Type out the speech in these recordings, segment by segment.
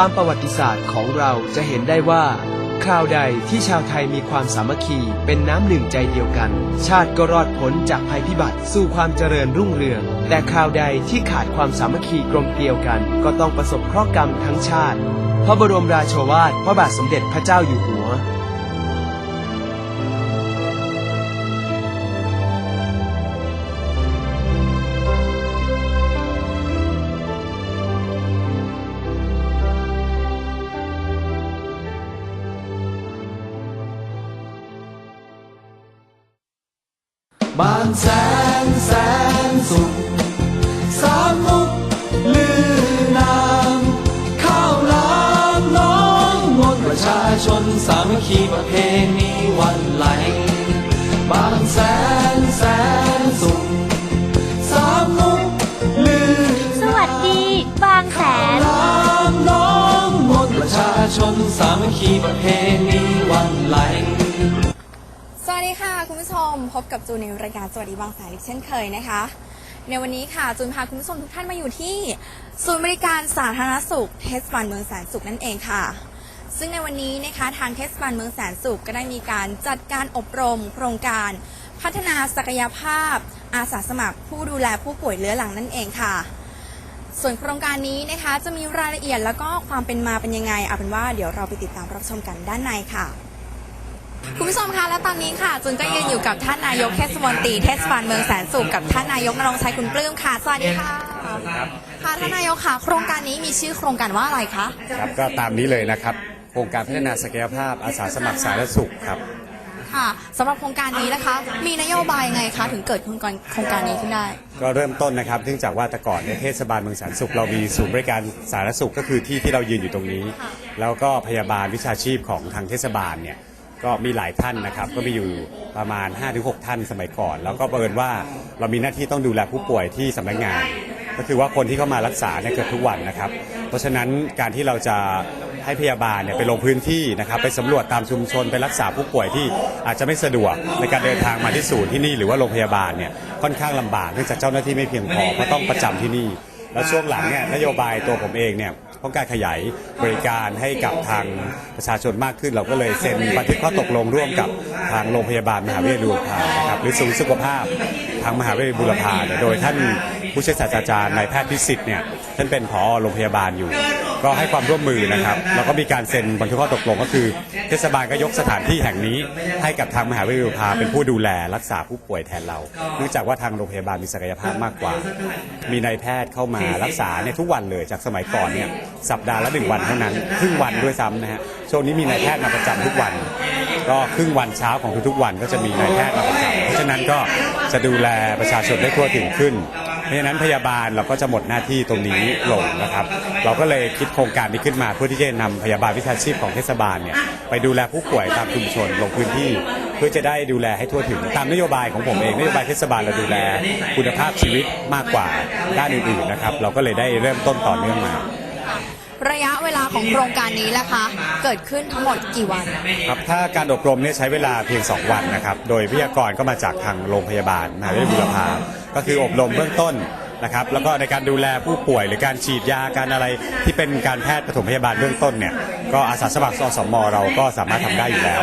ตามประวัติศาสตร์ของเราจะเห็นได้ว่า คราวใดที่ชาวไทยมีความสามัคคีเป็นน้ำหนึ่งใจเดียวกัน ชาติก็รอดพ้นจากภัยพิบัติสู่ความเจริญรุ่งเรือง แต่คราวใดที่ขาดความสามัคคีกลมเกลียวกัน ก็ต้องประสบเคราะห์กรรมทั้งชาติ พระบรมราโชวาทพระบาทสมเด็จพระเจ้าอยู่หัว บางแสนแสนสุขสามมุกลือนามข้าวหลามน้องมนประชาชนสามัคคีประเพณีวันไหล บางแสนแสนสุขสามมุกลือสวัสดี บางแสนลามน้องมนประชาชนสามัคคีประเพณีวันไหล วัสดีค่ะ คุณผู้ชมพบกับจูนในรายการสวัสดีบางแสนอีกเช่นเคยนะคะ ในวันนี้ค่ะจูนพาคุณผู้ชมทุกท่านมาอยู่ที่ศูนย์บริการสาธารณสุขเทศบาลเมืองแสนสุขนั่นเองค่ะ ซึ่งในวันนี้นะคะทางเทศบาลเมืองแสนสุขก็ได้มีการจัดการอบรม โครงการ พัฒนาศักยภาพ อาสาสมัคร ผู้ดูแลผู้ป่วยเรื้อรังนั่นเองค่ะ ส่วนโครงการนี้นะคะจะมีรายละเอียดแล้วก็ความเป็นมาเป็นยังไงเอาเป็นว่าเดี๋ยวเราไปติดตามรับชมกันด้านในค่ะ คุณผู้ชมคะและตอนนี้ค่ะจุนก็ยืนอยู่กับท่านนายกเทศมนตรีเทศบาลเมืองแสนสุขกับท่านนายกนรงค์ชัยคุณปลื้มค่ะ สวัสดีค่ะค่ะท่านนายกค่ะ โครงการนี้มีชื่อโครงการว่าอะไรคะครับก็ตามนี้เลยนะครับ โครงการพัฒนาศักยภาพอาสาสมัครสาธารณสุขครับค่ะสำหรับโครงการนี้นะคะ มีนโยบายยังไงคะ ถึงเกิดโครงการโครงการนี้ขึ้นได้ ก็เริ่มต้นนะครับเนื่องจากว่าแต่ก่อนในยเทศบาลเมืองแสนสุขเรามีศูนย์บริการสาธารณสุขก็คือที่ที่เรายืนอยู่ตรงนี้ แล้วก็พยาบาลวิชาชีพของทางเทศบาลเนี่ย ก็มีหลายท่านนะครับ ก็มีอยู่ประมาณ 5-6 ท่านสมัยก่อน แล้วก็เบิญว่าเรามีหน้าที่ต้องดูแลผู้ป่วยที่สำนักงาน ก็คือว่าคนที่เข้ามารักษาเนี่ยเกือบทุกวันนะครับ เพราะฉะนั้นการที่เราจะให้พยาบาลเนี่ยไปลงพื้นที่นะครับไปสำรวจตามชุมชนไปรักษาผู้ป่วยที่อาจจะไม่สะดวกในการเดินทางมาที่ศูนย์ที่นี่หรือว่าโรงพยาบาลเนี่ยค่อนข้างลำบากเนื่องจากเจ้าหน้าที่ไม่เพียงพอเพราะต้องประจำที่นี่ แล้วช่วงหลังเนี่ยนโยบายตัวผมเองเนี่ย ต้องการขยายบริการให้กับทางประชาชนมากขึ้น เราก็เลยเซ็นบันทึกข้อตกลงร่วมกับทางโรงพยาบาลมหาวิทยาลัยบูรพานะครับหรือศูนย์สุขภาพทางมหาวิทยาลัยบูรพาเนี่ยโดยท่านผู้ช่วยศาสตราจารย์นายแพทย์พิสิทธิ์เนี่ยท่านเป็นผอโรงพยาบาลอยู่ ก็ให้ความร่วมมือนะครับแล้วก็มีการเซ็นบันทึกข้อตกลงก็คือ เทศบาลก็ยกสถานที่แห่งนี้ ให้กับทางมหาวิทยาลัยบูรพาเป็นผู้ดูแลรักษาผู้ป่วยแทนเราเนื่องจากว่าทางโรงพยาบาลมีศักยภาพมากกว่า มีนายแพทย์เข้ามารักษาเนี่ยทุกวันเลยจากสมัยก่อนเนี่ยสัปดาห์ละหนึ่งวันเท่านั้นครึ่งวันด้วยซ้ำนะฮะช่วงนี้มีนายแพทย์มาประจำทุกวัน ก็ครึ่งวันเช้าของทุกๆวันก็จะมีนายแพทย์มาประจำเพราะฉะนั้นก็จะดูแลประชาชนได้ทั่วถึงขึ้น เพราะฉะนั้นพยาบาลเราก็จะหมดหน้าที่ตรงนี้ลงนะครับ เราก็เลยคิดโครงการนี้ขึ้นมาเพื่อที่จะนำพยาบาลวิชาชีพของเทศบาลเนี่ยไปดูแลผู้ป่วยตามชุมชนลงพื้นที่ เพื่อจะได้ดูแลให้ทั่วถึงตามนโยบายของผมเองนโยบายเทศบาลเราดูแลคุณภาพชีวิตมากกว่าด้านอื่นๆนะครับ เราก็เลยได้เริ่มต้นต่อเนื่องมาระยะเวลาของโครงการนี้ล่ะคะ เกิดขึ้นทั้งหมดกี่วัน ครับถ้าการอบรมเนี่ยใช้เวลาเพียง 2 วันนะครับ โดยวิทยากรก็มาจากทางโรงพยาบาลมหาวิทยาลัยบุรพา ก็คืออบรมเบื้องต้นนะครับแล้วก็ในการดูแลผู้ป่วยหรือการฉีดยาการอะไรที่เป็นการแพทย์ปฐมพยาบาลเบื้องต้นเนี่ยก็อาสาสมัครสสมเราก็สามารถทำได้อยู่แล้ว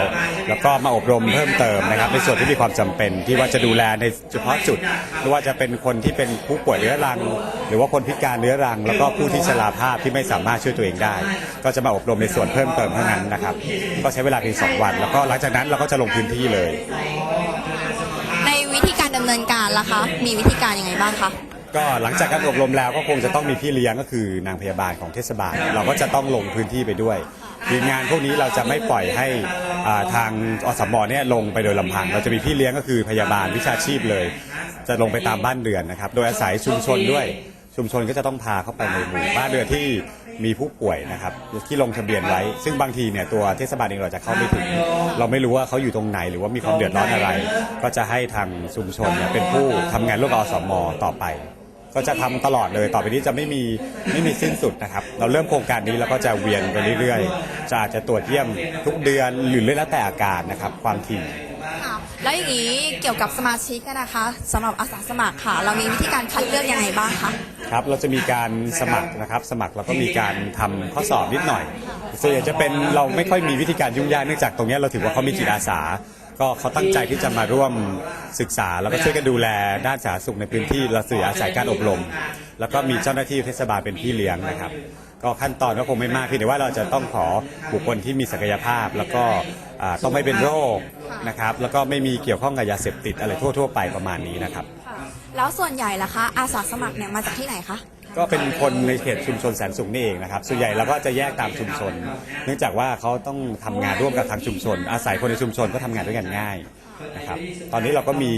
แล้วก็มาอบรมเพิ่มเติมนะครับ ในส่วนที่มีความจำเป็นที่ว่าจะดูแลในเฉพาะจุดไม่ว่าจะเป็นคนที่เป็นผู้ป่วยเรื้อรัง หรือว่าคนพิการเรื้อรัง แล้วก็ผู้ที่ชราภาพที่ไม่สามารถช่วยตัวเองได้ ก็จะมาอบรมในส่วนเพิ่มเติมเท่านั้นนะครับ ก็ใช้เวลาเพียงสองวัน แล้วก็หลังจากนั้นเราก็จะลงพื้นที่เลย ดำเนินการล่ะคะ มีวิธีการยังไงบ้างคะ ก็หลังจากการอบรมแล้วก็คงจะต้องมีพี่เลี้ยงก็คือนางพยาบาลของเทศบาล เราก็จะต้องลงพื้นที่ไปด้วยคืองานพวกนี้เราจะไม่ปล่อยให้อ่าทางอสมเนี่ยลงไปโดยลำพัง เราจะมีพี่เลี้ยงก็คือพยาบาลวิชาชีพเลย จะลงไปตามบ้านเรือนนะครับ โดยอาศัยชุมชนด้วย ชุมชนก็จะต้องพาเข้าไปในหมู่บ้านเรือนที่ มีผู้ป่วยนะครับที่ลงทะเบียนไว้ ซึ่งบางทีเนี่ยตัวเทศบาลเองเราจะเข้าไม่ถึง เราไม่รู้ว่าเขาอยู่ตรงไหน หรือว่ามีความเดือดร้อนอะไร ก็จะให้ทางชุมชนเนี่ยเป็นผู้ทำงานร่วมกับอสมต่อไป ก็จะทำตลอดเลยต่อไปนี้จะไม่มีไม่มีสิ้นสุดนะครับ เราเริ่มโครงการนี้แล้วก็จะเวียนไปเรื่อยๆ จะอาจจะตรวจเยี่ยมทุกเดือนหรือแล้วแต่อาการนะครับความถี่ค่ะ แล้วอย่างนี้เกี่ยวกับสมาชิกนะคะสำหรับอาสาสมัครค่ะ เรามีวิธีการคัดเลือกยังไงบ้างคะครับเราจะมีการสมัครนะครับสมัครแล้วก็มีการทำข้อสอบนิดหน่อยส่วนใหญ่จะเป็นเราไม่ค่อยมีวิธีการยุ่งยากเนื่องจากตรงเนี้ยเราถือว่าเขามีจิตอาสา ก็เขาตั้งใจที่จะมาร่วมศึกษา แล้วก็ช่วยกันดูแลด้านสาธารณสุขในพื้นที่เราสื่ออาศัยการอบรม แล้วก็มีเจ้าหน้าที่เทศบาลเป็นพี่เลี้ยงนะครับ ก็ขั้นตอนก็คงไม่มากเพียงแต่ว่าเราจะต้องขอบุคคลที่มีศักยภาพ แล้วก็อ่าต้องไม่เป็นโรคนะครับ แล้วก็ไม่มีเกี่ยวข้องกับยาเสพติดอะไรทั่ว ๆ ไปประมาณนี้นะครับ แล้วส่วนใหญ่ล่ะคะ อาสาสมัครเนี่ยมาจากที่ไหนคะ ก็เป็นคนในเขตชุมชนแสนสุขนี่เองนะครับส่วนใหญ่เราก็จะแยกตามชุมชน เนื่องจากว่าเขาต้องทำงานร่วมกับทางชุมชน อาศัยคนในชุมชนก็ทำงานด้วยกันง่ายนะครับตอนนี้เราก็มี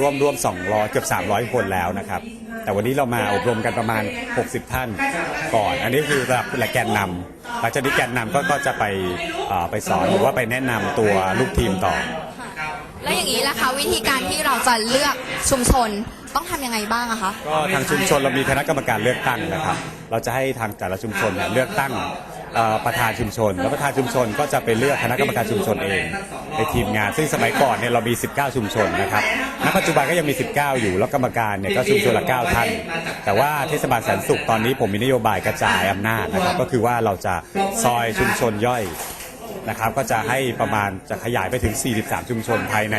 ร่วมร่วม200เกือบ300 คนแล้วนะครับ แต่วันนี้เรามาอบรมกันประมาณ 60 ท่านก่อน อันนี้คือระดับแหละแกนนำหลังจากนี้แกนนำก็ก็จะไปเอ่อไปสอนหรือว่าไปแนะนำตัวลูกทีมต่อ แล้วอย่างนี้ล่ะคะวิธีการที่เราจะเลือกชุมชน ต้องทำยังไงบ้างอะคะ ก็ทางชุมชนเรามีคณะกรรมการเลือกตั้งนะครับ เราจะให้ทางแต่ละชุมชนเนี่ยเลือกตั้งเอ่อประธานชุมชน แล้วประธานชุมชนก็จะไปเลือกคณะกรรมการชุมชนเองในทีมงาน ซึ่งสมัยก่อนเนี่ยเรามี 19 ชุมชนนะครับณปัจจุบันก็ยังมี 19 อยู่แล้วกรรมการเนี่ยก็ชุมชนละ9ท่านแต่ว่าเทศบาลแสนสุขตอนนี้ผมมีนโยบายกระจายอำนาจนะครับก็คือว่าเราจะซอยชุมชนย่อย นะครับก็จะให้ประมาณจะขยายไปถึง 43 ชุมชนภายใน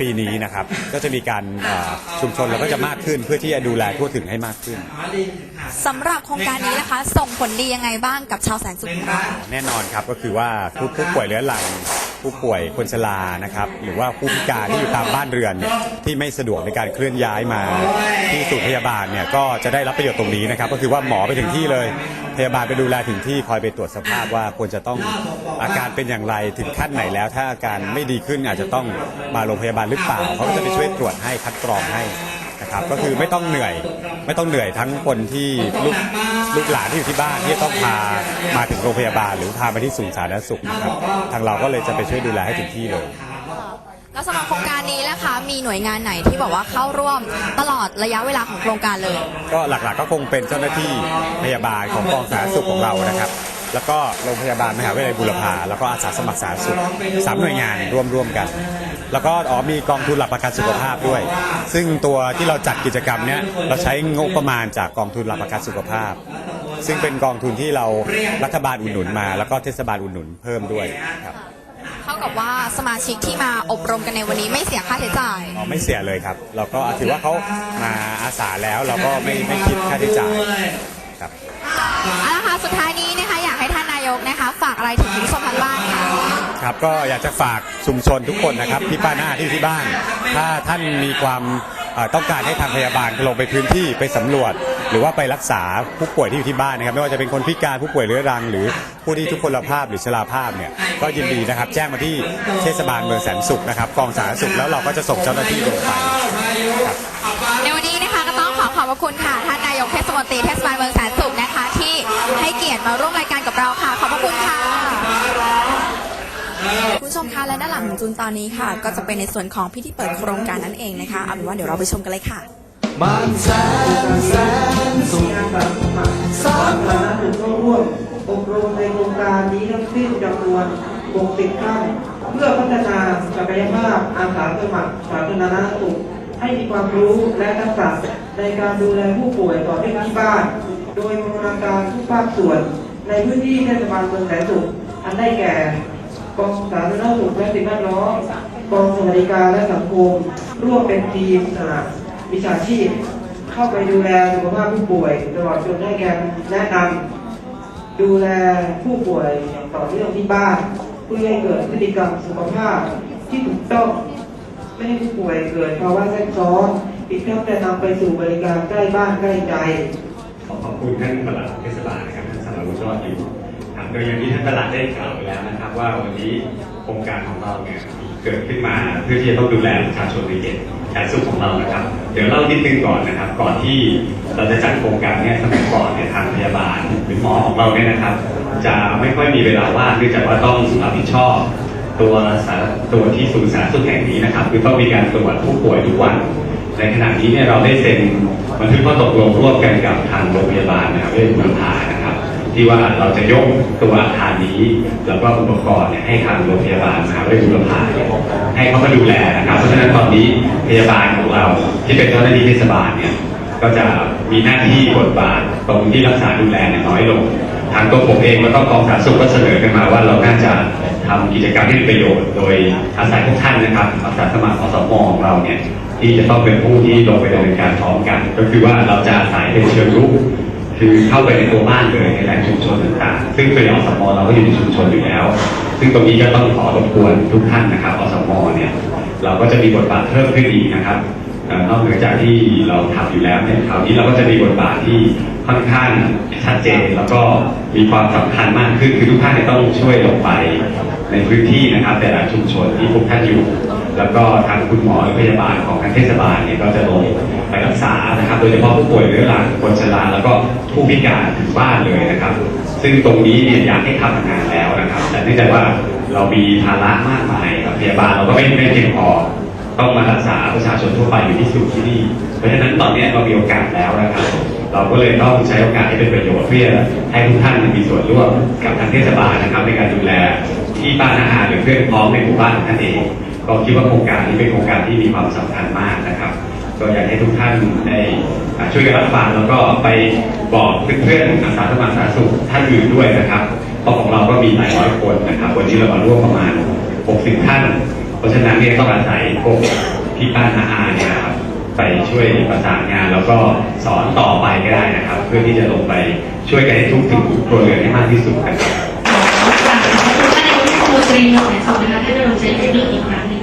ปีนี้นะครับ ก็จะมีการเอ่อชุมชนเราก็จะมากขึ้น เพื่อที่จะดูแลทั่วถึงให้มากขึ้นสำหรับโครงการนี้นะคะ ส่งผลดียังไงบ้างกับชาวแสนสุขของเราแน่นอนครับก็คือว่าผู้ผู้ป่วยเรื้อรัง ผู้ป่วยคนชรานะครับหรือว่าผู้พิการที่อยู่ตามบ้านเรือนเนี่ยที่ไม่สะดวกในการเคลื่อนย้ายมาที่ศูนย์พยาบาลเนี่ยก็จะได้รับประโยชน์ตรงนี้นะครับ ก็คือว่าหมอไปถึงที่เลย พยาบาลไปดูแลถึงที่คอยไปตรวจสภาพว่าควรจะต้องอาการเป็นอย่างไรถึงขั้นไหนแล้ว ถ้าอาการไม่ดีขึ้นอาจจะต้องมาโรงพยาบาลหรือเปล่าเขาก็จะไปช่วยตรวจให้คัดกรองให้นะครับก็คือไม่ต้องเหนื่อยไม่ต้องเหนื่อยทั้งคนที่ลูก ลูกหลานที่อยู่ที่บ้านที่จะต้องพามาถึงโรงพยาบาล หรือพามาที่ศูนย์สาธารณสุขนะครับทางเราก็เลยจะไปช่วยดูแลให้ถึงที่เลย แล้วสำหรับโครงการนี้ล่ะคะมีหน่วยงานไหนที่บอกว่าเข้าร่วมตลอดระยะเวลาของโครงการเลย ก็หลักๆก็คงเป็นเจ้าหน้าที่พยาบาลของกองสาธารณสุขของเรานะครับ แล้วก็โรงพยาบาลมหาวิทยาลัยบุรพาแล้วก็อาสาสมัครสาธารณสุขสามหน่วยงานร่วมร่วมกัน แล้วก็อ๋อมีกองทุนหลักประกันสุขภาพด้วย ซึ่งตัวที่เราจัดกิจกรรมเนี้ยเราใช้งบประมาณจากกองทุนหลักประกันสุขภาพ ซึ่งเป็นกองทุนที่เรารัฐบาลอุดหนุนมา แล้วก็เทศบาลอุดหนุนเพิ่มด้วยครับเท่ากับว่าสมาชิกที่มาอบรมกันในวันนี้ไม่เสียค่าใช้จ่าย อ๋อไม่เสียเลยครับ เราก็ถือว่าเขามาอาสาแล้วเราก็ไม่ไม่คิดค่าใช้จ่ายครับ เอาละค่ะสุดท้ายนี้นะคะอยากให้ท่านนายกนะคะ ฝากอะไรถึงคุณผู้ชมทางบ้านค่ะ ครับ ก็อยากจะฝากชุมชนทุกคนนะครับที่ป้าหน้าที่ที่บ้าน ถ้าท่านมีความต้องการให้ทางพยาบาลลงไปพื้นที่ไปสำรวจ หรือว่าไปรักษาผู้ป่วยที่อยู่ที่บ้านนะครับ ไม่ว่าจะเป็นคนพิการผู้ป่วยเรื้อรัง หรือผู้ที่ทุพพลภาพหรือชราภาพเนี่ยก็ยินดีนะครับ แจ้งมาที่เทศบาลเมืองแสนสุขนะครับกองสาธารณสุขแล้วเราก็จะส่งเจ้าหน้าที่ลงไปในวันนี้นะคะก็ต้องขอขอบพระคุณค่ะท่านนายกเทศมนตรีเทศบาลเมืองแสนสุขนะคะ ที่ให้เกียรติมาร่วมรายการกับเราค่ะ ขอบพระคุณค่ะ คุณผู้ชมคะและด้านหลังของจูนตอนนี้ค่ะ ก็จะเป็นในส่วนของพิธีเปิดโครงการนั่นเองนะคะเอาเป็นว่าเดี๋ยวเราไปชมกันเลยค่ะบ้านแสนแสนสุขสามสาธารณสุขเข้าร่วมอบรมในโครงการนี้ทั้งสิ้นจำนวน60ท่านเพื่อพัฒนาศักยภาพอาสาสมัครสาธารณสุขให้มีความรู้และทักษะในการดูแลผู้ป่วยต่อเนื่องที่บ้าน โดยบูรณาการทุกภาคส่วนในพื้นที่เทศบาลเมืองแสนสุขอันได้แก่ กองสาธารณสุขและสิ่งแวดล้อมกองสวัสดิการและสังคม ร่วมเป็นทีมสหวิชาชีพ เข้าไปดูแลสุขภาพผู้ป่วยตลอดจนได้แก่แนะนำดูแลผู้ป่วยอย่างต่อเนื่องที่บ้านเพื่อให้เกิดพฤติกรรมสุขภาพที่ถูกต้องไม่ให้ผู้ป่วยเกิดภาวะแทรกซ้อนอีกทั้งจะนำไปสู่บริการใกล้บ้านใกล้ใจขอบคุณท่านปลัดเทศบาลนะครับท่านสารวุฒิยอดอยู่ครับ โดยอย่างที่ท่านปลัดได้กล่าวไปแล้วนะครับ ว่าวันนี้โครงการของเราเนี่ยเกิดขึ้นมาเพื่อที่จะต้องดูแลประชาชนในเขตแสนสุขของเรานะครับ เดี๋ยวเล่านิดนึงก่อนนะครับ ก่อนที่เราจะจัดโครงการเนี่ยสมัยก่อนเนี่ยทางพยาบาลหรือหมอของเราเนี่ยนะครับ จะไม่ค่อยมีเวลาว่างเนื่องจากว่าต้องรับผิดชอบ ตัวสาตัวที่ศูนย์สาธารณสุขแห่งนี้นะครับ คือต้องมีการตรวจผู้ป่วยทุกวันในขณะนี้เนี่ยเราได้เซ็นบันทึกข้อตกลงร่วมกันกับทางโรงพยาบาลนะครับเวชบุรพานะครับ ที่ว่าเราจะยกตัวอาคารนี้แล้วก็อุปกรณ์เนี่ยให้ทางโรงพยาบาลมหาวิทยาลัยบุรพาให้เขามาดูแลนะครับเพราะฉะนั้นตอนนี้พยาบาลของเราที่เป็นเจ้าหน้าที่เทศบาลเนี่ยก็จะมีหน้าที่บทบาทตรงที่รักษาดูแลเนี่ยน้อยลง ทางตัวผมเองแล้วก็กองสาธารณสุขก็เสนอกันมาว่าเราน่าจะทำกิจกรรมที่เป็นประโยชน์ โดยอาศัยทุกท่านนะครับอาสาสมัครอสมของเราเนี่ยที่จะต้องเป็นผู้ที่ลงไปดำเนินการพร้อมกัน ก็คือว่าเราจะอาศัยเป็นเชิงรุก คือเข้าไปในตัวบ้านเลยในแหล่งชุมชนต่างๆ ซึ่งเป็นอสมเราก็อยู่ในชุมชนอยู่แล้ว ซึ่งตรงนี้ก็ต้องขอรบกวนทุกท่านนะครับอสมเนี่ยเราก็จะมีบทบาทเพิ่มขึ้นอีกนะครับนอกเหนือจากที่เราทำอยู่แล้วเนี่ยคราวนี้เราก็จะมีบทบาทที่ค่อนข้างชัดเจน แล้วก็มีความสำคัญมากขึ้นคือทุกท่านต้องช่วยลงไปในพื้นที่นะครับ แต่ละชุมชนที่พวกท่านอยู่ แล้วก็ทางคุณหมอพยาบาลของทางเทศบาลเนี่ยก็จะลงไปรักษานะครับ โดยเฉพาะผู้ป่วยเรื้อรังคนชราแล้วก็ผู้พิการถึงบ้านเลยนะครับ ซึ่งตรงนี้เนี่ยอยากให้ทำมานานแล้วนะครับ แต่เนื่องจากว่าเรามีภาระมากมายครับพยาบาลเราก็ไม่ไม่เพียงพอต้องมารักษาประชาชนทั่วไปอยู่ที่สุดที่นี่ เพราะฉะนั้นตอนนี้เรามีโอกาสแล้วนะครับ เราก็เลยต้องใช้โอกาสให้เป็นประโยชน์เพื่อให้ทุกท่านมีส่วนร่วมกับทางเทศบาลนะครับ ในการดูแลที่บ้านอาหารหรือเพื่อนพ้องในหมู่บ้านของท่านเอง ก็คิดว่าโครงการนี้เป็นโครงการที่มีความสำคัญมากนะครับ ก็อยากให้ทุกท่านได้ช่วยกันรับฟังแล้วก็ไปบอกเพื่อนๆอาสาสมัครสาธารณสุขท่านอื่นด้วยนะครับเพราะของเราก็มีหลายร้อยคนนะครับ วันนี้เรามาร่วมประมาณ 60 ท่าน เพราะฉะนั้นเนี่ยต้องอาศัยพวกพี่ป้านาอาเนี่ยครับไปช่วยประสานงานแล้วก็สอนต่อไปก็ได้นะครับ เพื่อที่จะลงไปช่วยกันให้ทุกถึงครัวเรือนให้มากที่สุดนะครับท่านนายกเทศมนตรีหน่วยสองนะคะท่านดำรงชัยเทคนิคอีกครั้ง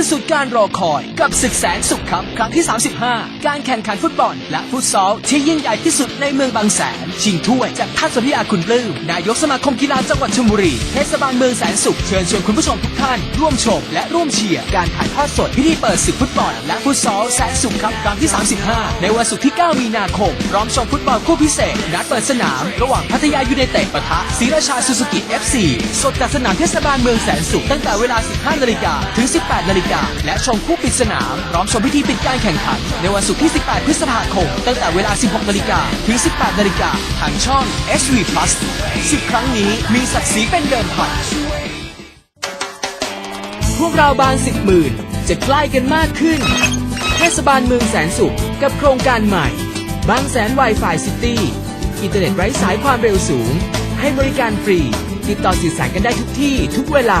นสุดการรอคอยกับศึกแสนสุขครับครั้งที่ 35 การแข่งขันฟุตบอล และฟุตซอลที่ยิ่งใหญ่ที่สุดในเมืองบางแสน ชิงถ้วยจากท่านสนธิยาคุณปลื้มนายกสมาคมกีฬาจังหวัดชลบุรีเทศบาลเมืองแสนสุขเชิญชวนคุณผู้ชมทุกท่าน ร่วมชมและร่วมเชียร์การถ่ายทอดสดพิธีเปิดศึกฟุตบอลและฟุตซอลแสนสุขครับครั้งที่ 35 ในวันศุกร์ที่ 9 มีนาคมพร้อมชมฟุตบอลคู่พิเศษ นัดเปิดสนาม ระหว่างพัทยายูไนเต็ดปะทะศรีราชาซูซูกิ FC สดจากสนามเทศบาลเมืองแสนสุขตั้งแต่เวลา 15 นาฬิกาถึง 18 นาฬิกาและชมคู่ปิดสนาม พร้อมชมพิธีปิดการแข่งขัน ในวันศุกร์ที่ 18 พฤษภาคม ตั้งแต่เวลา 16 นาฬิกาถึง 18 นาฬิกาทางช่อง SV Plus ศึกครั้งนี้มีศักดิ์ศรีเป็นเดิมพันพวกเราบางสิบหมื่นจะใกล้กันมากขึ้น เทศบาลเมืองแสนสุขกับโครงการใหม่ บางแสน Wi-Fi City อินเทอร์เน็ตไร้สายความเร็วสูง ให้บริการฟรี ติดต่อสื่อสารกันได้ทุกที่ทุกเวลา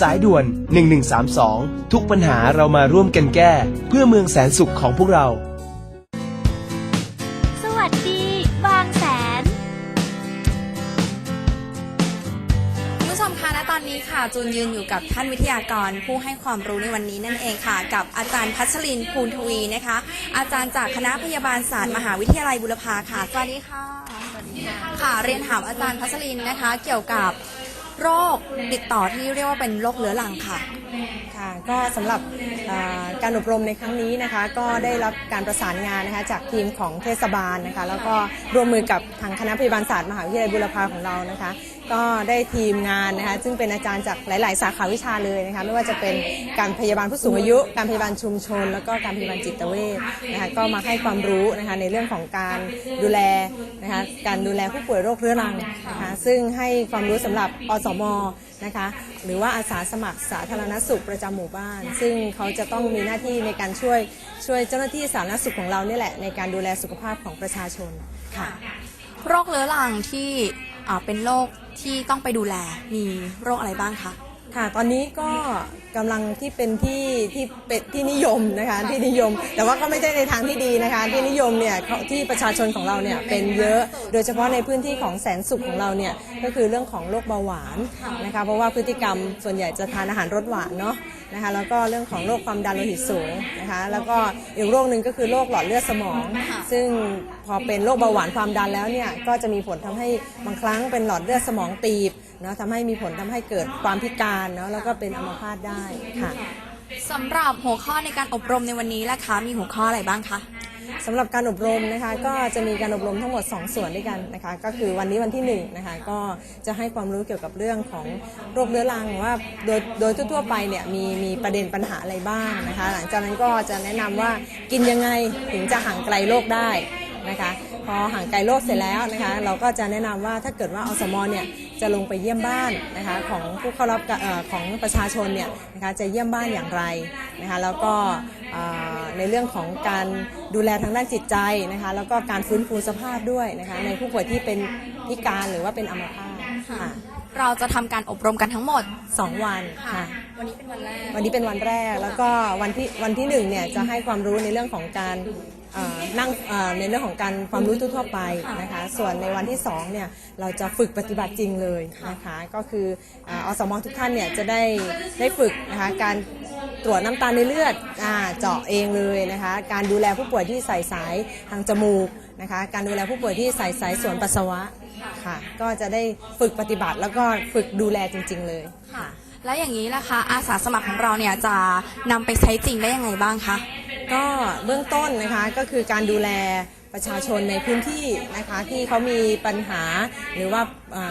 สายด่วน 1132 ทุกปัญหาเรามาร่วมกันแก้ เพื่อเมืองแสนสุขของพวกเรา สวัสดี บางแสน คุณผู้ชมคะณตอนนี้ค่ะ จูนยืนอยู่กับท่านวิทยากรผู้ให้ความรู้ในวันนี้นั่นเองค่ะ กับอาจารย์พัชรินทร์ภูลทวีนะคะ อาจารย์จากคณะพยาบาลศาสตร์มหาวิทยาลัยบุรพาค่ะ สวัสดีค่ะ ค่ะ เรียนถามอาจารย์พัชรินทร์นะคะ เกี่ยวกับ โรคติดต่อที่เรียกว่าเป็นโรคเรื้อรังค่ะ ค่ะก็สำหรับอ่าการอบรมในครั้งนี้นะคะก็ได้รับการประสานงานนะคะจากทีมของเทศบาลนะคะแล้วก็ร่วมมือกับทางคณะพยาบาลศาสตร์มหาวิทยาลัยบุรพาของเรานะคะ ก็ได้ทีมงานนะคะซึ่งเป็นอาจารย์จากหลาย ๆ สาขาวิชาเลยนะคะไม่ว่าจะเป็นการพยาบาลผู้สูงอายุ การพยาบาลชุมชน แล้วก็การพยาบาลจิตเวชนะคะก็มาให้ความรู้นะคะในเรื่องของการดูแลนะคะการดูแลผู้ป่วยโรคเรื้อรังนะคะซึ่งให้ความรู้สำหรับอสมนะคะหรือว่าอาสาสมัครสาธารณสุขประจำหมู่บ้าน ซึ่งเขาจะต้องมีหน้าที่ในการช่วยช่วยเจ้าหน้าที่สาธารณสุขของเราเนี่ยแหละในการดูแลสุขภาพของประชาชนค่ะโรคเรื้อรังที่อ่าเป็นโรค ที่ต้องไปดูแลมีโรคอะไรบ้างคะ ค่ะตอนนี้ก็กำลังที่เป็นที่ที่เป็นที่นิยมนะคะที่นิยม แต่ว่าก็ไม่ใช่ในทางที่ดีนะคะ ที่นิยมเนี่ยที่ประชาชนของเราเนี่ยเป็นเยอะโดยเฉพาะในพื้นที่ของแสนสุขของเราเนี่ยก็คือเรื่องของโรคเบาหวานนะคะเพราะว่าพฤติกรรมส่วนใหญ่จะทานอาหารรสหวานเนาะนะคะแล้วก็เรื่องของโรคความดันโลหิตสูงนะคะแล้วก็อีกโรคหนึ่งก็คือโรคหลอดเลือดสมอง ซึ่งพอเป็นโรคเบาหวานความดันแล้วเนี่ยก็จะมีผลทำให้บางครั้งเป็นหลอดเลือดสมองตีบ เนาะทำให้มีผลทำให้เกิดความพิการเนาะแล้วก็เป็นอัมพาตได้ค่ะ สำหรับหัวข้อในการอบรมในวันนี้ล่ะคะ มีหัวข้ออะไรบ้างคะ สำหรับการอบรมนะคะก็จะมีการอบรมทั้งหมด 2 ส่วนด้วยกันนะคะก็คือวันนี้วันที่1นะคะก็จะให้ความรู้เกี่ยวกับเรื่องของโรคเรื้อรังว่าโดยโดยทั่วๆไปเนี่ยมีมีประเด็นปัญหาอะไรบ้างนะคะหลังจากนั้นก็จะแนะนำว่ากินยังไงถึงจะห่างไกลโรคได้นะคะพอห่างไกลโรคเสร็จแล้วนะคะเราก็จะแนะนำว่าถ้าเกิดว่าอสมเนี่ย จะลงไปเยี่ยมบ้านนะคะของผู้เข้ารับการเอ่อของประชาชนเนี่ยนะคะจะเยี่ยมบ้านอย่างไรนะคะแล้วก็เอ่อในเรื่องของการดูแลทางด้านจิตใจนะคะแล้วก็การฟื้นฟูสภาพด้วยนะคะในผู้ป่วยที่เป็นพิการหรือว่าเป็นอัมพาตค่ะเราจะทำการอบรมกันทั้งหมดสองวันค่ะ วันนี้เป็นวันแรก วันนี้เป็นวันแรก แล้วก็วันที่วันที่หนึ่งเนี่ยจะให้ความรู้ในเรื่องของการ เอ่อนั่งเอ่อในเรื่องของการความรู้ทั่วๆไปนะคะ ส่วนในวันที่สองเนี่ยเราจะฝึกปฏิบัติจริงเลยนะคะ ก็คืออ่าอสมทุกท่านเนี่ยจะได้ได้ฝึกนะคะการตรวจน้ำตาลในเลือดอ่าเจาะเองเลยนะคะ การดูแลผู้ป่วยที่ใส่สายทางจมูกนะคะ การดูแลผู้ป่วยที่ใส่สายส่วนปัสสาวะค่ะ ก็จะได้ฝึกปฏิบัติแล้วก็ฝึกดูแลจริง ๆ เลย ค่ะ แล้วอย่างนี้ล่ะคะอาสาสมัครของเราเนี่ยจะนำไปใช้จริงได้ยังไงบ้างคะ ก็เบื้องต้นนะคะก็คือการดูแล ประชาชนในพื้นที่นะคะที่เขามีปัญหาหรือว่า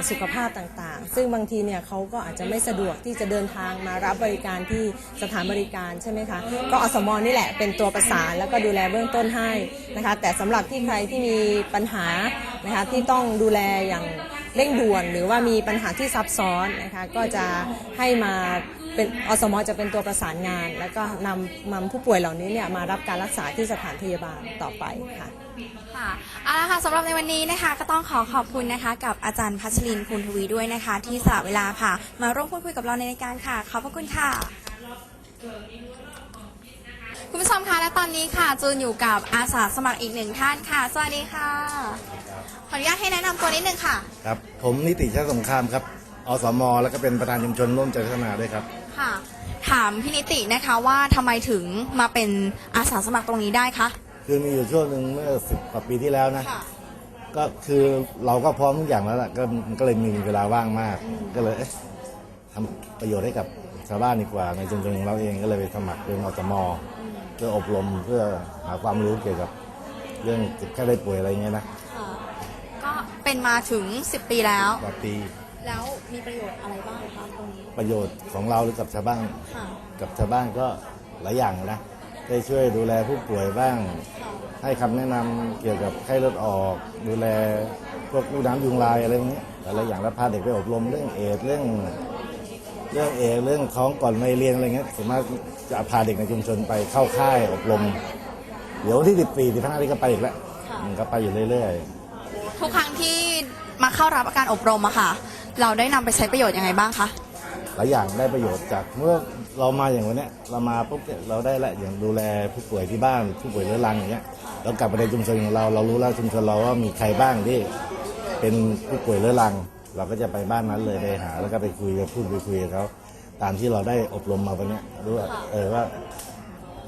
สุขภาพต่างๆ ซึ่งบางทีเนี่ยเขาก็อาจจะไม่สะดวกที่จะเดินทางมารับบริการที่สถานบริการใช่ไหมคะก็อสมนี่แหละเป็นตัวประสานแล้วก็ดูแลเบื้องต้นให้นะคะแต่สำหรับที่ใครที่มีปัญหานะคะที่ต้องดูแลอย่างเร่งด่วน หรือว่ามีปัญหาที่ซับซ้อนนะคะก็จะให้มา เป็นอสมจะเป็นตัวประสานงาน แล้วก็นำนำผู้ป่วยเหล่านี้เนี่ยมารับการรักษาที่สถานพยาบาลต่อไปค่ะค่ะเอาละค่ะสำหรับในวันนี้นะคะก็ต้องขอขอบคุณนะคะ กับอาจารย์พัชรินทร์คุณทวีด้วยนะคะ ที่สละเวลาค่ะ มาร่วมพูดคุยกับเราในรายการค่ะขอบพระคุณค่ะ คุณผู้ชมคะและตอนนี้ค่ะจูนอยู่กับอาสาสมัครอีกหนึ่งท่านค่ะ สวัสดีค่ะขออนุญาตให้แนะนำตัวนิดนึงค่ะ ครับผมนิติชาติสงครามครับอสม แล้วก็เป็นประธานชุมชนร่วมใจพัฒนาด้วยครับ ค่ะ ถามพี่นิตินะคะว่าทำไมถึงมาเป็นอาสาสมัครตรงนี้ได้คะคือมีอยู่ช่วงหนึ่งเมื่อสิบกว่าปีที่แล้วนะ ค่ะ ก็คือเราก็พร้อมทุกอย่างแล้วล่ะก็มันก็เลยมีเวลาว่างมาก ก็เลยเอ๊ะทำประโยชน์ให้กับชาวบ้านดีกว่า ในชุมชนของเราเองก็เลยไปสมัครเป็นอสมเพื่ออบรมเพื่อหาความรู้เกี่ยวกับเรื่องเจ็บแค่ได้ป่วยอะไรเงี้ยนะค่ะก็เป็นมาถึง 10 ปีแล้ว กว่าปี แล้วมีประโยชน์อะไรบ้างคะตรงนี้ ประโยชน์ของเราหรือกับชาวบ้านค่ะ กับชาวบ้านก็หลายอย่างนะได้ช่วยดูแลผู้ป่วยบ้าง ให้คำแนะนำเกี่ยวกับไข้เลือดออก ดูแลพวกลูกน้ำยุงลายอะไรพวกนี้หลายๆอย่างแล้วพาเด็กไปอบรมเรื่องเอดส์เรื่อง เรื่องเอดส์เรื่องท้องก่อนไม่เรียนอะไรเงี้ยสามารถจะพาเด็กในชุมชนไปเข้าค่ายอบรม เดี๋ยวที่14 15นี้ก็ไปอีกแล้วอืมก็ไปอยู่เรื่อยๆ ทุกครั้งที่มาเข้ารับการอบรมอะค่ะ เราได้นำไปใช้ประโยชน์ยังไงบ้างคะ หลายอย่างได้ประโยชน์จากเมื่อเรามาอย่างวันเนี้ยเรามาปุ๊บเนี่ยเราได้ละอย่างดูแลผู้ป่วยที่บ้านผู้ป่วยเรื้อรังอย่างเงี้ยเรากลับมาในชุมชนของเราเรารู้แล้วชุมชนเราว่ามีใครบ้างที่เป็นผู้ป่วยเรื้อรัง เราก็จะไปบ้านนั้นเลยไปหา แล้วก็ไปคุยกับพูดไปคุยกับเขาตามที่เราได้อบรมมาวันเนี้ยรู้ว่าเออว่า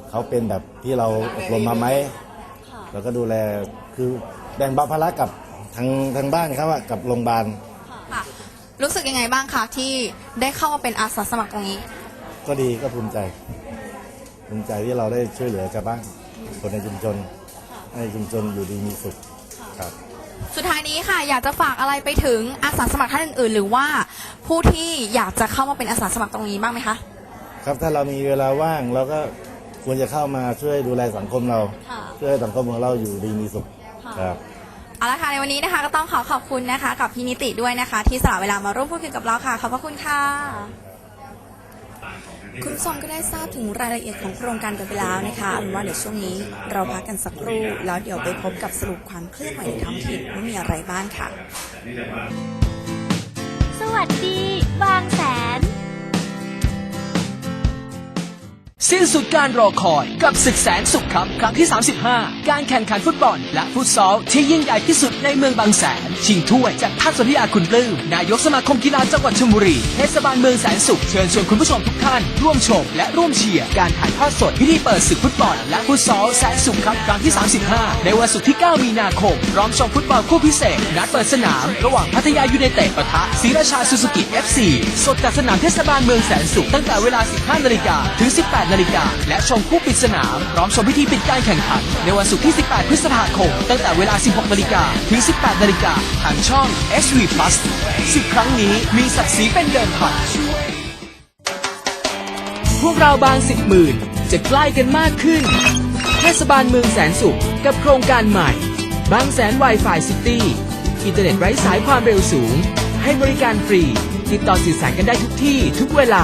เขาเป็นแบบที่เราอบรมมาไหมเราก็ดูแลคือแบ่งเบาภาระกับทางทางบ้านเขาอะกับโรงพยาบาล ค่ะ รู้สึกยังไงบ้างคะที่ได้เข้ามาเป็นอาสาสมัครตรงนี้ ก็ดีก็ภูมิใจภูมิใจที่เราได้ช่วยเหลือชาวบ้านคนในชุมชนให้ชุมชนอยู่ดีมีสุขครับ สุดท้ายนี้ค่ะ อยากจะฝากอะไรไปถึงอาสาสมัครท่านอื่นๆ หรือว่าผู้ที่อยากจะเข้ามาเป็นอาสาสมัครตรงนี้บ้างไหมคะ ครับถ้าเรามีเวลาว่างเราก็ควรจะเข้ามาช่วยดูแลสังคมเราค่ะช่วยให้สังคมของเราอยู่ดีมีสุขครับ เอาละค่ะในวันนี้นะคะก็ต้องขอขอบคุณนะคะกับพี่นิติด้วยนะคะ ที่สละเวลามาร่วมพูดคุยกับเราค่ะขอบพระคุณค่ะคุณผู้ชมก็ได้ทราบถึงรายละเอียดของโครงการกันไปแล้วนะคะว่าเดี๋ยวช่วงนี้เราพักกันสักครู่แล้วเดี๋ยวไปพบกับสรุปความเคลื่อนไหวในท้องถิ่นว่ามีอะไรบ้างค่ะ สวัสดี บางแสน สิ้นสุดการรอคอยกับศึกแสนสุขครับครั้งที่ 35 การแข่งขันฟุตบอล และฟุตซอลที่ยิ่งใหญ่ที่สุดในเมืองบางแสน ชิงถ้วยจากทัศนียาคุณปลื้มนายกสมาคมกีฬาจังหวัดชลบุรีเทศบาลเมืองแสนสุขเชิญชวนคุณผู้ชมทุกท่าน ร่วมชมและร่วมเชียร์การถ่ายทอดสดพิธีเปิดศึกฟุตบอล และฟุตซอลแสนสุขครับครั้งที่ 35 ในวันศุกร์ที่ 9 มีนาคมพร้อมชมฟุตบอลคู่พิเศษ นัดเปิดสนาม ระหว่างพัทยายูไนเต็ดปะทะศรีราชาซูซูกิ FC สดจากสนามเทศบาลเมืองแสนสุขตั้งแต่เวลา 15นาฬิกาถึง 18นาฬิกา และชมคู่ปิดสนาม พร้อมชมพิธีปิดการแข่งขัน ในวันศุกร์ที่ 18 พฤษภาคม ตั้งแต่เวลา 16 นาฬิกา ถึง 18 นาฬิกาทางช่อง HV Plus สิบครั้งนี้มีศักดิ์ศรีเป็นเดิมพัน พวกเราบางสิบหมื่นจะใกล้กันมากขึ้น เทศบาลเมืองแสนสุขกับโครงการใหม่ บางแสน Wi-Fi City อินเทอร์เน็ตไร้สายความเร็วสูง ให้บริการฟรี ติดต่อสื่อสารกันได้ทุกที่ทุกเวลา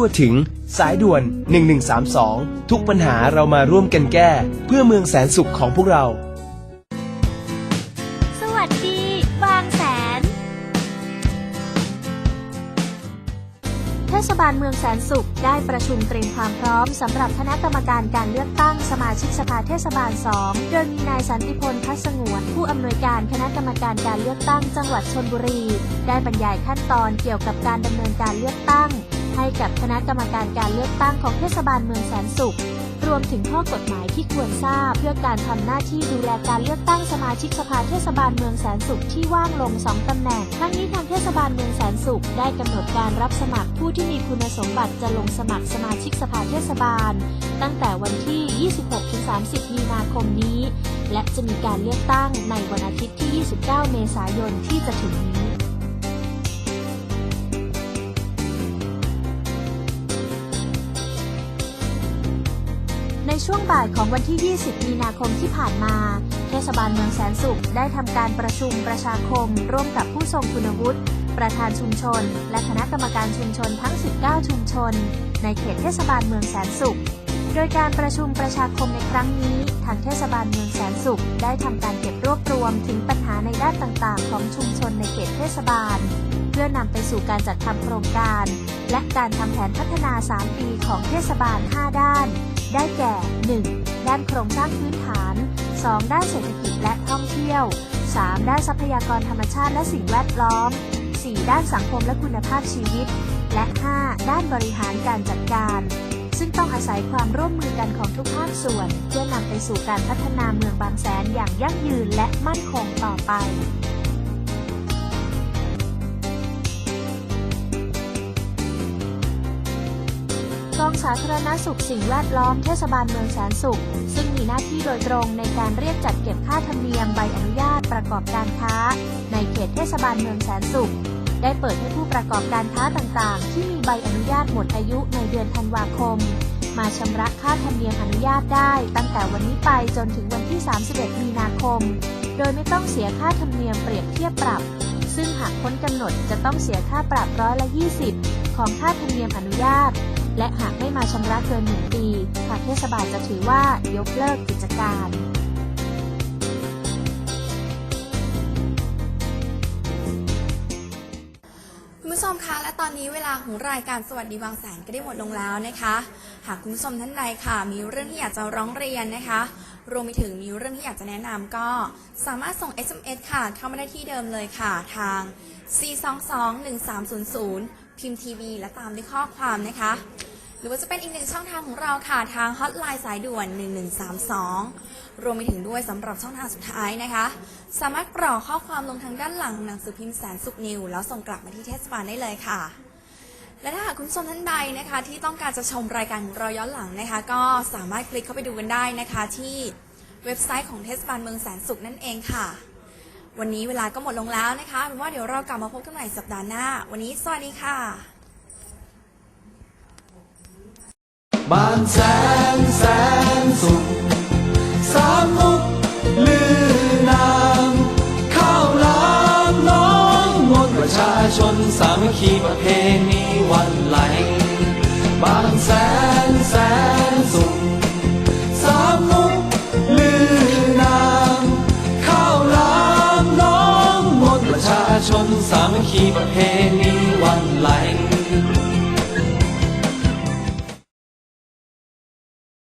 ทั่วถึง สายด่วน 1132 ทุกปัญหาเรามาร่วมกันแก้ เพื่อเมืองแสนสุขของพวกเรา สวัสดี บางแสน เทศบาลเมืองแสนสุขได้ประชุมเตรียมความพร้อมสำหรับคณะกรรมการการเลือกตั้งสมาชิกสภาเทศบาล 2 โดยมีนายสันติพลพัสงวน ผู้อำนวยการคณะกรรมการการเลือกตั้งจังหวัดชนบุรี ได้บรรยายขั้นตอนเกี่ยวกับการดำเนินการเลือกตั้ง ให้กับคณะกรรมการการเลือกตั้งของเทศบาลเมืองแสนสุข รวมถึงข้อกฎหมายที่ควรทราบ เพื่อการทำหน้าที่ดูแลการเลือกตั้งสมาชิกสภาเทศบาลเมืองแสนสุขที่ว่างลง 2ตำแหน่ง ทั้งนี้ทางเทศบาลเมืองแสนสุขได้กำหนดการรับสมัครผู้ที่มีคุณสมบัติจะลงสมัครสมาชิกสภาเทศบาล ตั้งแต่วันที่ 26-30 มีนาคมนี้ และจะมีการเลือกตั้งในวันอาทิตย์ที่ 29 เมษายนที่จะถึงนี้ ช่วงบ่ายของวันที่ 20 มีนาคมที่ผ่านมา เทศบาลเมืองแสนสุขได้ทำการประชุมประชาคม ร่วมกับผู้ทรงคุณวุฒิ ประธานชุมชน และคณะกรรมการชุมชนทั้ง 19 ชุมชน ในเขตเทศบาลเมืองแสนสุข โดยการประชุมประชาคมในครั้งนี้ ทางเทศบาลเมืองแสนสุข ได้ทำการเก็บรวบรวมถึงปัญหาในด้านต่างๆ ของชุมชนในเขตเทศบาล เพื่อนำไปสู่การจัดทำโครงการ และการทำแผนพัฒนา 3 ปีของเทศบาล 5 ด้าน ได้แก่ 1. ด้านโครงสร้างพื้นฐาน 2. ด้านเศรษฐกิจและท่องเที่ยว 3. ด้านทรัพยากรธรรมชาติและสิ่งแวดล้อม 4. ด้านสังคมและคุณภาพชีวิต และ 5. ด้านบริหารการจัดการ ซึ่งต้องอาศัยความร่วมมือกันของทุกภาคส่วน เพื่อนำไปสู่การพัฒนาเมืองบางแสนอย่างยั่งยืนและมั่นคงต่อไป องสาธารณสุขสิ่งแวดล้อมเทศบาลเมืองแสนสุข ซึ่งมีหน้าที่โดยตรงในการเรียกจัดเก็บค่าธรรมเนียมใบอนุญาตประกอบการค้า ในเขตเทศบาลเมืองแสนสุข ได้เปิดให้ผู้ประกอบการค้าต่างๆ ที่มีใบอนุญาตหมดอายุในเดือนธันวาคม มาชำระค่าธรรมเนียมอนุญาตได้ ตั้งแต่วันนี้ไปจนถึงวันที่ 31 มีนาคม โดยไม่ต้องเสียค่าธรรมเนียมเปรียบเทียบปรับ ซึ่งหากพ้นกำหนดจะต้องเสียค่าปรับร้อยละ 20 ของค่าธรรมเนียมอนุญาต และหากไม่มาชำระเกินหนึ่งปีทางเทศบาลจะถือว่ายกเลิกกิจการคุณผู้ชมคะและตอนนี้เวลาของรายการสวัสดีบางแสนก็ได้หมดลงแล้วนะคะ หากคุณผู้ชมท่านใดค่ะ มีเรื่องที่อยากจะร้องเรียนนะคะ รวมไปถึงมีเรื่องที่อยากจะแนะนำก็สามารถส่ง SMS ค่ะ เข้ามาได้ที่เดิมเลยค่ะทาง 422-1300 พิมพ์ทีวีและตามด้วยข้อความนะคะ หรือว่าจะเป็นอีกหนึ่งช่องทางของเราค่ะทางฮอตไลน์สายด่วน 1132 รวมไปถึงด้วยสำหรับช่องทางสุดท้ายนะคะ สามารถกรอกข้อความลงทางด้านหลังหนังสือพิมพ์แสนสุขนิว แล้วส่งกลับมาที่เทศบาลได้เลยค่ะ และถ้าหากคุณผู้ชมท่านใดนะคะ ที่ต้องการจะชมรายการของเราย้อนหลังนะคะ ก็สามารถคลิกเข้าไปดูกันได้นะคะ ที่เว็บไซต์ของเทศบาลเมืองแสนสุขนั่นเองค่ะ วันนี้เวลาก็หมดลงแล้วนะคะเป็นว่าเดี๋ยวเรากลับมาพบกันใหม่สัปดาห์หน้า วันนี้สวัสดีค่ะ บานแสนแสนสุข สามมุกลือนามข้าวหลามน้องมนประชาชนสามัคคีประเพณีวันไหล บางแสนแสนสุข สามมุกลือนามข้าวหลามน้องมนประชาชนสามัคคีประเพณีวันไหล